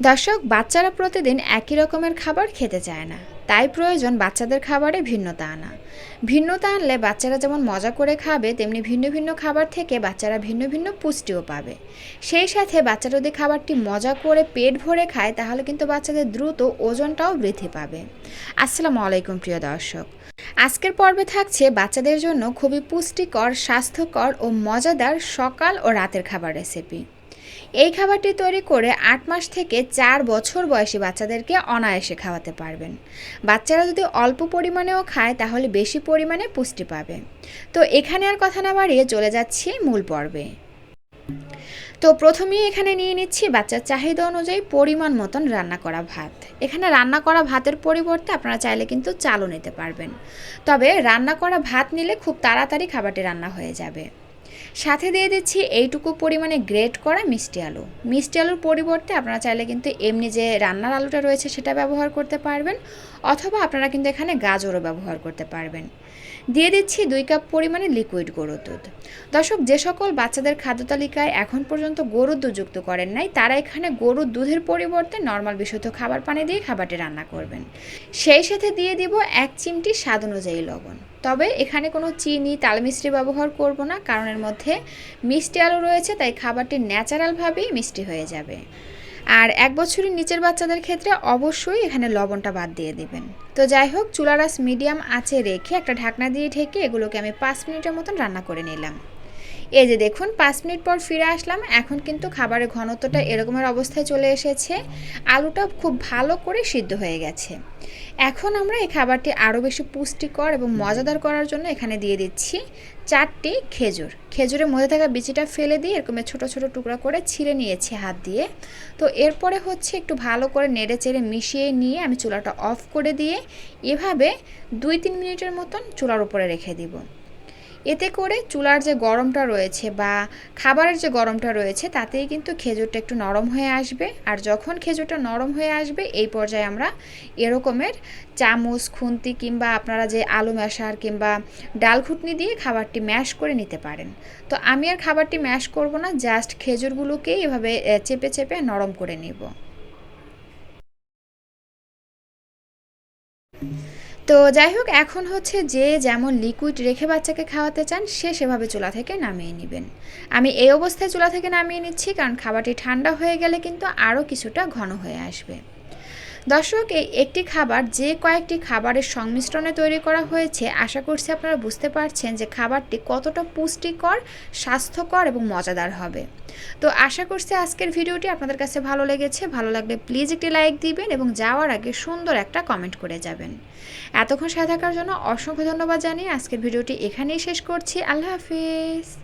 দর্শক, বাচ্চারা প্রতিদিন একই রকমের খাবার খেতে চায় না। তাই প্রয়োজন বাচ্চাদের খাবারে ভিন্নতা আনা। ভিন্নতা আনলে বাচ্চারা যেমন মজা করে খাবে, তেমনি ভিন্ন ভিন্ন খাবার থেকে বাচ্চারা ভিন্ন ভিন্ন পুষ্টিও পাবে। সেই সাথে বাচ্চারা যদি খাবারটি মজা করে পেট ভরে খায়, তাহলে কিন্তু বাচ্চাদের দ্রুত ওজনটাও বৃদ্ধি পাবে। আসসালামু আলাইকুম, প্রিয় দর্শক। আজকের পর্বে থাকছে বাচ্চাদের জন্য খুবই পুষ্টিকর, স্বাস্থ্যকর ও মজাদার সকাল ও রাতের খাবার রেসিপি এই খাবারটি তৈরি করে আট মাস থেকে চার বছর বয়সী বাচ্চাদেরকে অনায়াসে খাওয়াতে পারবেন। বাচ্চারা যদি অল্প পরিমাণেও খায়, তাহলে বেশি পরিমাণে পুষ্টি পাবে। তো এখানে আর কথা না বাড়িয়ে চলে যাচ্ছি মূল পর্বে। তো প্রথমেই এখানে নিয়ে নিচ্ছি বাচ্চার চাহিদা অনুযায়ী পরিমাণ মতন রান্না করা ভাত। এখানে রান্না করা ভাতের পরিবর্তে আপনারা চাইলে কিন্তু চালও নিতে পারবেন। তবে রান্না করা ভাত নিলে খুব তাড়াতাড়ি খাবারটি রান্না হয়ে যাবে। সাথে দিয়ে দিচ্ছি এইটুকু পরিমাণে গ্রেট করা মিষ্টি আলু। মিষ্টি আলুর পরিবর্তে আপনারা চাইলে কিন্তু এমনি যে রান্নার আলুটা রয়েছে সেটা ব্যবহার করতে পারবেন, অথবা আপনারা কিন্তু এখানে গাজরও ব্যবহার করতে পারবেন। দিয়ে দিচ্ছি দুই কাপ পরিমাণে লিকুইড গরুর দুধ। দর্শক, যে সকল বাচ্চাদের খাদ্য তালিকায় এখন পর্যন্ত গরুর দুধ যুক্ত করেন নাই, তারা এখানে গরুর দুধের পরিবর্তে নর্মাল বিশুদ্ধ খাবার পানি দিয়ে খাবারটি রান্না করবেন। সেই সাথে দিয়ে দিব এক চিমটি স্বাদ অনুযায়ী লবণ। তবে এখানে কোনো চিনি, তাল মিষ্টি ব্যবহার করব না, কারণ এর মধ্যে মিষ্টি আলু রয়েছে, তাই খাবারটি ন্যাচারালভাবেই মিষ্টি হয়ে যাবে। আর এক বছরের নিচের বাচ্চাদের ক্ষেত্রে অবশ্যই এখানে লবণটা বাদ দিয়ে দিবেন। তো যাই হোক চুলারাস মিডিয়াম আঁচে রেখে একটা ঢাকনা দিয়ে ঢেকে এগুলোকে আমি পাঁচ মিনিটের মতন রান্না করে নিলাম। এই যে দেখুন, পাঁচ মিনিট পর ফিরে আসলাম। এখন কিন্তু খাবারের ঘনত্বটা এরকমের অবস্থায় চলে এসেছে। আলুটা খুব ভালো করে সিদ্ধ হয়ে গেছে। এখন আমরা এই খাবারটি আরও বেশি পুষ্টিকর এবং মজাদার করার জন্য এখানে দিয়ে দিচ্ছি চারটি খেজুর। খেজুরের মধ্যে থাকা বিচিটা ফেলে দিয়ে এরকম ছোট ছোট টুকরা করে ছিঁড়ে নিয়েছি হাত দিয়ে। তো এরপরে হচ্ছে একটু ভালো করে নেড়ে চেড়ে মিশিয়ে নিয়ে আমি চুলাটা অফ করে দিয়ে এভাবে দুই, তিন মিনিটের মতন চুলার উপরে রেখে দিব। এতে করে চুলার যে গরমটা রয়েছে বা খাবারের যে গরমটা রয়েছে, তাতেই কিন্তু খেজুরটা একটু নরম হয়ে আসবে। আর যখন খেজুরটা নরম হয়ে আসবে, এই পর্যায়ে আমরা এরকমের চামচ, খুন্তি কিংবা আপনারা যে আলু ম্যাশার কিংবা ডাল ঘুটনি দিয়ে খাবারটি ম্যাশ করে নিতে পারেন। তো আমি আর খাবারটি ম্যাশ করব না, জাস্ট খেজুরগুলোকেই এভাবে চেপে চেপে নরম করে নেব। তো যাই হোক, এখন হচ্ছে যে যেমন লিকুইড রেখে বাচ্চাকে খাওয়াতে চান, সে সেভাবে চুলা থেকে নামিয়ে নেবেন। আমি এই অবস্থায় চুলা থেকে নামিয়ে নিচ্ছি, কারণ খাবারটি ঠান্ডা হয়ে গেলে কিন্তু আরও কিছুটা ঘন হয়ে আসবে। দর্শক, এই একটি খাবার যে কয়েকটি খাবারের সংমিশ্রণে তৈরি করা হয়েছে, আশা করছি আপনারা বুঝতে পারছেন যে খাবারটি কতটা পুষ্টিকর, স্বাস্থ্যকর এবং মজাদার হবে। তো আশা করছি আজকের ভিডিওটি আপনাদের কাছে ভালো লেগেছে। ভালো লাগলে প্লিজ একটি লাইক দিবেন এবং যাওয়ার আগে সুন্দর একটা কমেন্ট করে যাবেন। এতক্ষণ সাথে থাকার জন্য অসংখ্য ধন্যবাদ জানিয়ে আজকের ভিডিওটি এখানেই শেষ করছি। আল্লাহ হাফিজ।